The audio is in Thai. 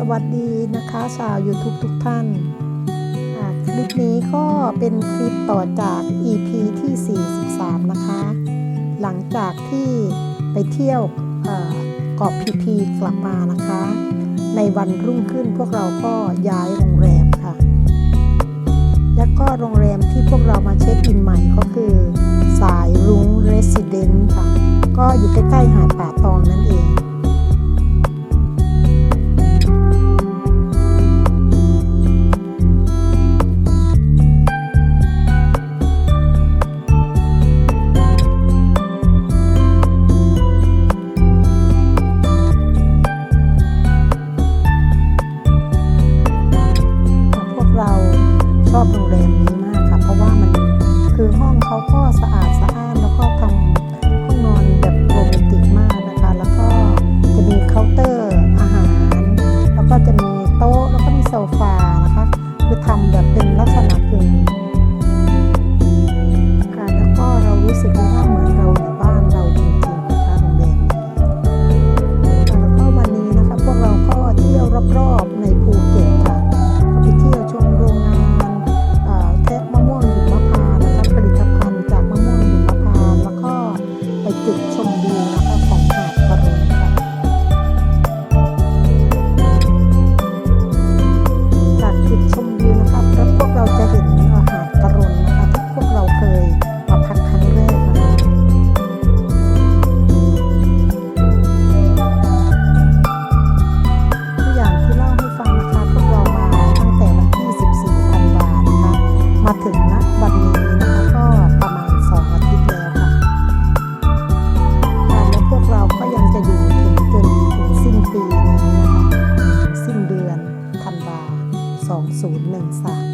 สวัสดีนะคะชาว YouTube ทุกท่านคลิปนี้ก็เป็นคลิปต่อจาก EP ที่ 43 นะคะ หลังจากที่ไปเที่ยวเกาะพีพีกลับมานะคะ ในวันรุ่งขึ้นพวกเราก็ย้ายโรงแรมค่ะ และก็โรงแรมที่พวกเรามาเช็คอินใหม่ก็คือ สายรุ้งเรสซิเดนต์ค่ะ ก็อยู่ใกล้ๆหาดป่าตองนั่นเอง อบโรงแรมนี้มากค่ะ เพราะว่ามันคือห้องเขาก็สะอาดสะอ้านแล้วก็ทำห้องนอนแบบโรแมนติกมากนะคะ แล้วก็จะมีเคาน์เตอร์อาหาร แล้วก็จะมีโต๊ะแล้วก็มีโซฟานะคะคือทำแบบเป็นลักษณะกึ่งค่ะแล้วก็เรารู้สึกว่า ไป 013